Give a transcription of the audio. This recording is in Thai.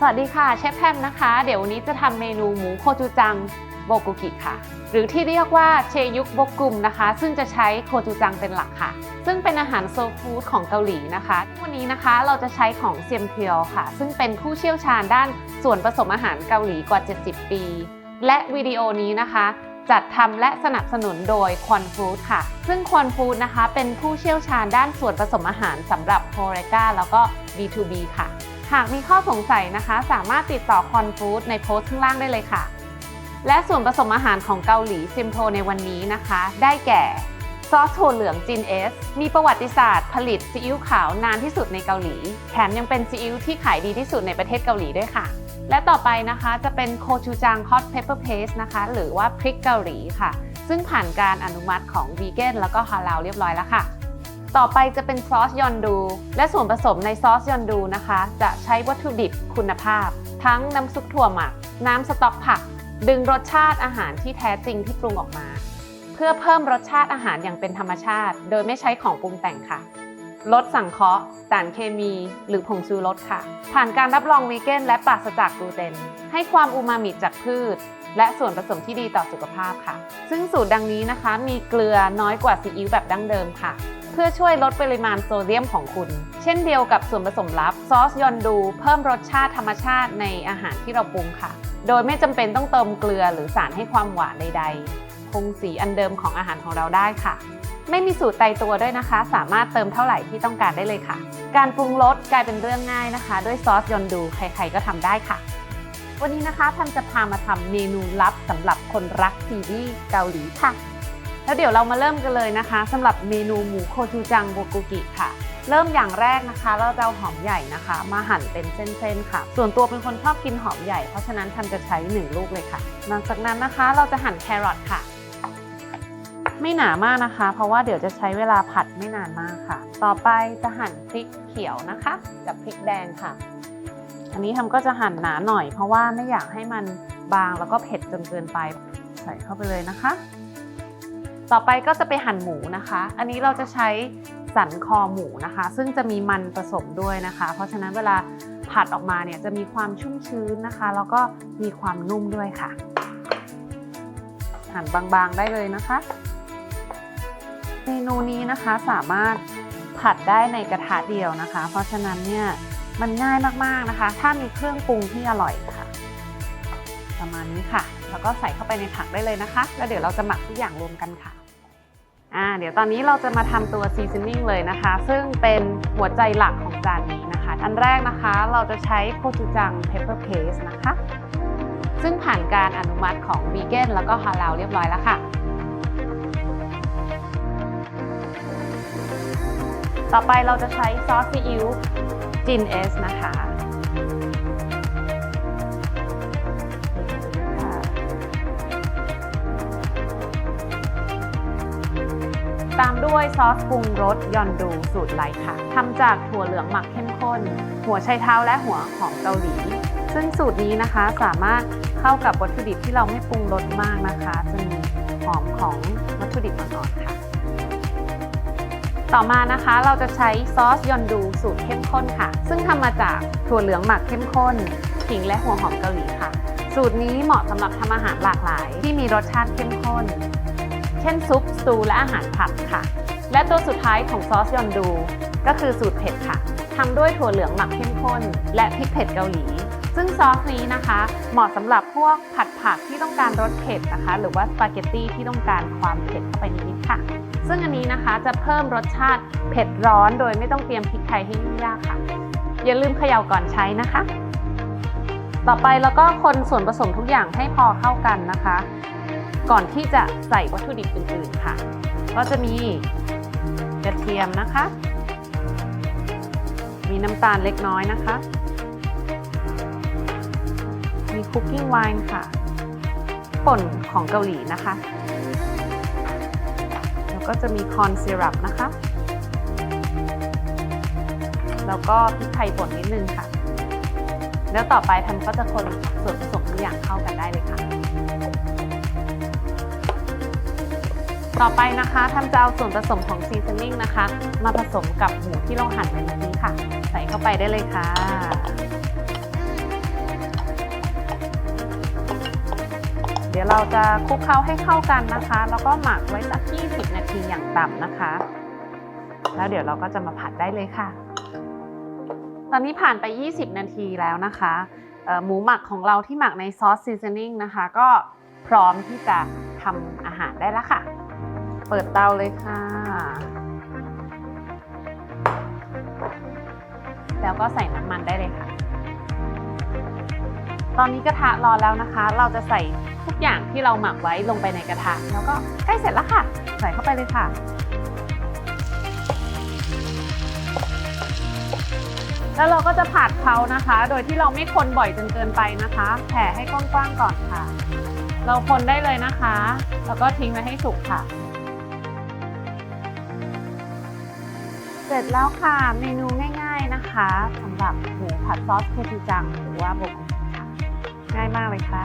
สวัสดีค่ะเชฟแพมนะคะ เดี๋ยววันนี้จะทำเมนูหมูโคจูจังโบกุกิค่ะ หรือที่เรียกว่าเชยุกโบกุมนะคะ ซึ่งจะใช้โคจูจังเป็นหลักค่ะ ซึ่งเป็นอาหารโซฟู้ดของเกาหลีนะคะ วันนี้นะคะเราจะใช้ของเซียมเพียวค่ะ ซึ่งเป็นผู้เชี่ยวชาญด้านส่วนผสมอาหารเกาหลีกว่า 70 ปี และวิดีโอนี้นะคะจัดทำและสนับสนุนโดยควอนฟู้ดค่ะ ซึ่งควอนฟู้ดนะคะ เป็นผู้เชี่ยวชาญด้านส่วนผสมอาหารสำหรับโฮเรกาแล้วก็ B2B ค่ะ หากมีข้อสงสัยนะคะ สามารถติดต่อคอนฟู้ดในโพสต์ข้างล่างได้เลยค่ะ และส่วนผสมอาหารของเกาหลีซิมโทในวันนี้นะคะ ได้แก่ซอสถั่วเหลืองจินเอสมีประวัติศาสตร์ผลิตซีอิ๊วขาวนานที่สุดในเกาหลี แถมยังเป็นซีอิ๊วที่ขายดีที่สุดในประเทศเกาหลีด้วยค่ะ และต่อไปนะคะจะเป็นโคชูจังฮอตเพปเปอร์เพสนะคะ หรือว่าพริกเกาหลีค่ะ ซึ่งผ่านการอนุมัติของวีแกนแล้วก็ฮาลาลเรียบร้อยแล้วค่ะ ต่อไปจะเป็นซอสยอนดู และส่วนผสมในซอสยอนดูนะคะ จะใช้วัตถุดิบคุณภาพ ทั้งน้ำซุปถั่วหมัก น้ำสต๊อกผัก ดึงรสชาติอาหารที่แท้จริงที่ปรุงออกมา เพื่อเพิ่มรสชาติอาหารอย่างเป็นธรรมชาติ โดยไม่ใช้ของปรุงแต่งค่ะลดสังเคราะห์สารเคมี หรือผงชูรสค่ะ ผ่านการรับรองวีแกนและปราศจากกลูเตน ให้ความอูมามิจากพืช และส่วนผสมที่ดีต่อสุขภาพค่ะ ซึ่งสูตรดังนี้นะคะ มีเกลือน้อยกว่าซีอิ๊วแบบดั้งเดิมค่ะ พื่อช่วยลดปริมาณโซเดียมของคุณ เช่นเดียวกับส่วนผสมลับซอสยอนดู เพิ่มรสชาติธรรมชาติในอาหารที่เราปรุงค่ะ โดยไม่จำเป็นต้องเติมเกลือหรือสารให้ความหวานใด ๆ คงสีอันเดิมของอาหารของเราได้ค่ะ ไม่มีสูตรตายตัวด้วยนะคะ สามารถเติมเท่าไหร่ที่ต้องการได้เลยค่ะ การปรุงรสกลายเป็นเรื่องง่ายนะคะ ด้วยซอสยอนดูใครๆก็ทำได้ค่ะวันนี้นะคะทันจะพามาทำเมนูลับสำหรับคนรักซีรีส์เกาหลีค่ะ แล้วเดี๋ยวเรามาเริ่มกันเลยนะคะสำหรับเมนูหมูโคจูจังโบกุกิค่ะ เริ่มอย่างแรกนะคะ เราจะเอาหอมใหญ่นะคะ มาหั่นเป็นเส้นๆค่ะ ส่วนตัวเป็นคนชอบกินหอมใหญ่เพราะฉะนั้นทันจะใช้หนึ่งลูกเลยค่ะ หลังจากนั้นนะคะ เราจะหั่นแครอทค่ะ ไม่หนามากนะคะ เพราะว่าเดี๋ยวจะใช้เวลาผัดไม่นานมากค่ะ ต่อไปจะหั่นพริกเขียวนะคะ กับพริกแดงค่ะ อันนี้ทำก็จะหั่นหนาหน่อย เพราะว่าไม่อยากให้มันบางแล้วก็เผ็ดจนเกินไป ใส่เข้าไปเลยนะคะ ต่อไปก็จะไปหั่นหมูนะคะ อันนี้เราจะใช้สันคอหมูนะคะ ซึ่งจะมีมันผสมด้วยนะคะ เพราะฉะนั้นเวลาผัดออกมาเนี่ยจะมีความชุ่มชื้นนะคะ แล้วก็มีความนุ่มด้วยค่ะ หั่นบางๆได้เลยนะคะ เมนูนี้นะคะสามารถผัดได้ในกระทะเดียวนะคะ เพราะฉะนั้นเนี่ยมันง่ายมากๆนะคะ ถ้ามีเครื่องปรุงที่อร่อย ประมาณนี้ค่ะ แล้วก็ใส่เข้าไปในผักได้เลยนะคะ แล้วเดี๋ยวเราจะหมักทุกอย่างรวมกันค่ะอ่าเดี๋ยวตอนนี้เราจะมาทำตัวซีซันนิ่งเลยนะคะ ซึ่งเป็นหัวใจหลักของจานนี้นะคะ อันแรกนะคะเราจะใช้โคจูจังเพปเปอร์เพสนะคะ ซึ่งผ่านการอนุมัติของวีแกนแล้วก็ฮาลาลเรียบร้อยแล้วค่ะต่อไปเราจะใช้ซอสซีอิ๊วจินเอสนะคะ ตามด้วยซอสปรุงรสยอนดูสูตรไลค่ะทำจากถั่วเหลืองหมักเข้มข้น หัวไชเท้าและหัวหอมเกาหลี ซึ่งสูตรนี้นะคะสามารถเข้ากับวัตถุดิบที่เราไม่ปรุงรสมากนะคะจะมีหอมของวัตถุดิบอ่อนๆค่ะ ต่อมานะคะเราจะใช้ซอสยอนดูสูตรเข้มข้นค่ะ ซึ่งทำมาจากถั่วเหลืองหมักเข้มข้นขิงและหัวหอมเกาหลีค่ะ สูตรนี้เหมาะสำหรับทำอาหารหลากหลาย ที่มีรสชาติเข้มข้น ช่นซุปสตูและอาหารผัดค่ะ และตัวสุดท้ายของซอสยอนดู ก็คือสูตรเผ็ดค่ะทำด้วยถั่วเหลืองหมักเข้มข้น และพริกเผ็ดเกาหลี ซึ่งซอสนี้นะคะ เหมาะสำหรับพวกผัดผักที่ต้องการรสเผ็ดนะคะ หรือว่าสปาเกตตี้ที่ต้องการความเผ็ดเข้าไปนิดๆค่ะ ซึ่งอันนี้นะคะจะเพิ่มรสชาติเผ็ดร้อนโดยไม่ต้องเตรียมพริกไทยให้ยุ่งยากค่ะ อย่าลืมเขย่าก่อนใช้นะคะ ต่อไปแล้วก็คนส่วนผสมทุกอย่างให้พอเข้ากันนะคะ ก่อนที่จะใส่วัตถุดิบอื่นๆค่ะ ก็จะมีกระเทียมนะคะ มีน้ำตาลเล็กน้อยนะคะ มีคุกกิ้งไวน์ค่ะ ป่นของเกาหลีนะคะ แล้วก็จะมีคอนซีรัปนะคะ แล้วก็พริกไทยป่นนิดนึงค่ะ แล้วต่อไปทันก็จะคนส่วนผสมทุกอย่างเข้ากันได้เลยค่ะ ต่อไปนะคะทำจะเอาส่วนผสมของซีซันนิ่งนะคะ มาผสมกับหมูที่เราหั่นไว้เมื่อกี้ค่ะ ใส่เข้าไปได้เลยค่ะ เดี๋ยวเราจะคลุกเคล้าให้เข้ากันนะคะ แล้วก็หมักไว้สัก 20 นาทีอย่างต่ำนะคะ แล้วเดี๋ยวเราก็จะมาผัดได้เลยค่ะ ตอนนี้ผ่านไป 20 นาทีแล้วนะคะหมูหมักของเราที่หมักในซอสซีซันนิ่งนะคะ ก็พร้อมที่จะทำ หารได้แล้วค่ะ เปิดเตาเลยค่ะ แล้วก็ใส่น้ำมันได้เลยค่ะ ตอนนี้กระทะร้อนแล้วนะคะ เราจะใส่ทุกอย่างที่เราหมักไว้ลงไปในกระทะ แล้วก็ใกล้เสร็จแล้วค่ะ ใส่เข้าไปเลยค่ะแล้วเราก็จะผัดเขานะคะ โดยที่เราไม่คนบ่อยจนเกินไปนะคะ แผ่ให้กว้างๆก่อนค่ะ เราคนได้เลยนะคะ แล้วก็ทิ้งไว้ให้สุกค่ะ เสร็จแล้วค่ะ เมนูง่ายๆนะคะสำหรับหมูผัดซอสคูจูจังหรือว่าโบกุค่ะง่ายมากเลยค่ะ